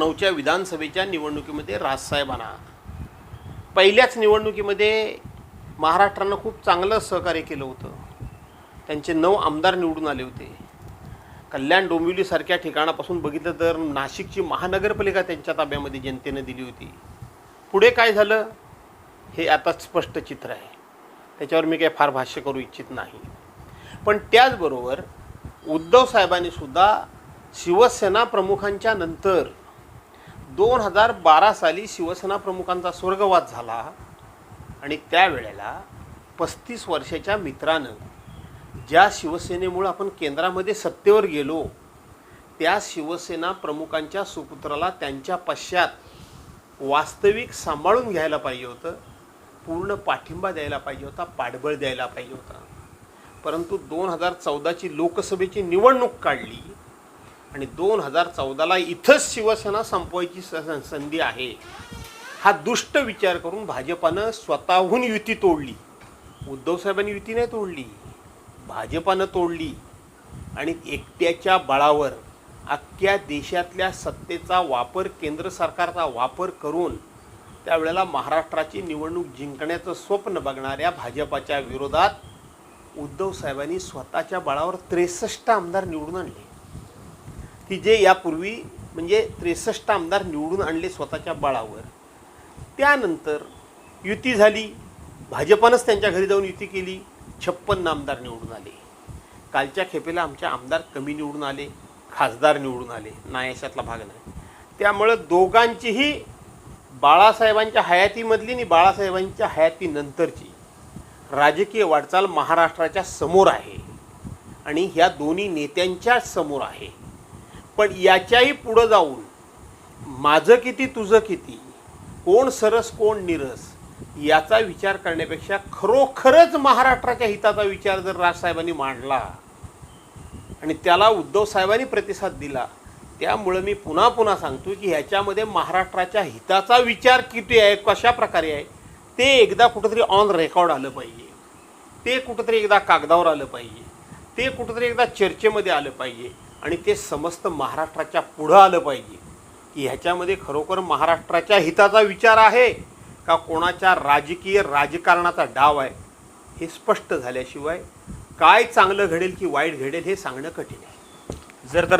नऊच्या विधानसभेच्या निवडणुकीमध्ये राजसाहेबांना पहिल्याच निवडणुकीमध्ये महाराष्ट्रानं खूप चांगलं सहकार्य केलं होतं. त्यांचे नऊ आमदार निवडून आले होते. कल्याण डोंबिवलीसारख्या ठिकाणापासून बघितलं तर नाशिकची महानगरपालिका त्यांच्या ताब्यामध्ये जनतेनं दिली होती. पुढे काय झालं? हे आता स्पष्ट चित्र आहे. त्याच्यावर मी काही फार भाष्य करू इच्छित नाही. पण त्याचबरोबर उद्धव साहेबांनी सुद्धा शिवसेना प्रमुखांच्या नंतर दोन हजार बारा साली शिवसेना प्रमुखांचा स्वर्गवास झाला आणि त्यावेळेला पस्तीस वर्षाच्या मित्रानं ज्या शिवसेनेमुळं आपण केंद्रामध्ये सत्तेवर गेलो त्या शिवसेना प्रमुखांच्या सुपुत्राला त्यांच्या पश्चात वास्तविक सांभाळून घ्यायला पाहिजे होतं पूर्ण पाठिंबा द्यायला पाहिजे होता पाठबळ द्यायला पाहिजे होता. परंतु दोन हजार चौदाची लोकसभेची निवडणूक काढली आणि दोन हजार चौदाला इथंच शिवसेना संपवायची स- संधी आहे. हा दुष्ट विचार करून भाजपानं स्वतःहून युती तोडली. उद्धव साहेबांनी युती नाही तोडली. भाजपानं तोडली. आणि एकट्याच्या बळावर अख्ख्या देशातल्या सत्तेचा वापर केंद्र सरकारचा वापर करून त्यावेळेला महाराष्ट्राची निवडणूक जिंकण्याचं स्वप्न बघणाऱ्या भाजपाच्या विरोधात उद्धव साहेबांनी स्वतःच्या बळावर त्रेसष्ट आमदार निवडून आणले. की जे यापूर्वी म्हणजे त्रेसष्ट आमदार निवडून आणले स्वतःच्या बळावर. त्यानंतर युती झाली. भाजपानंच त्यांच्या घरी जाऊन युती केली. छप्पन्न आमदार निवडून आले. कालच्या खेपेला आमच्या आमदार कमी निवडून आले. खासदार निवडून आले. नायशातला भाग नाही. त्यामुळं दोघांचीही बाळासाहेबांच्या हयातीमधली आणि बाळासाहेबांच्या हयातीनंतरची राजकीय वाटचाल महाराष्ट्राच्या समोर आहे. आणि ह्या दोन्ही नेत्यांच्या समोर आहे. पण याच्याही पुढं जाऊन माझं किती तुझं किती कोण सरस कोण निरस याचा विचार करण्यापेक्षा खरोखरच महाराष्ट्राच्या हिताचा विचार जर राजसाहेबांनी मांडला आणि त्याला उद्धव साहेबांनी प्रतिसाद दिला त्यामुळं मी पुन्हा पुन्हा सांगतो की ह्याच्यामध्ये महाराष्ट्राच्या हिताचा विचार किती आहे कशा प्रकारे आहे ते एकदा कुठंतरी ऑन रेकॉर्ड आलं पाहिजे. ते कुठंतरी एकदा कागदावर आलं पाहिजे. ते कुठंतरी एकदा चर्चेमध्ये आलं पाहिजे. आणि ते समस्त महाराष्ट्राच्या पुढं आलं पाहिजे. की ह्याच्यामध्ये खरोखर महाराष्ट्राच्या हिताचा विचार आहे का कोणाच्या राजकीय राजकारणाचा डाव आहे? हे स्पष्ट झाल्याशिवाय काय चांगलं घडेल की वाईट घडेल हे सांगणं कठीण आहे. जर तर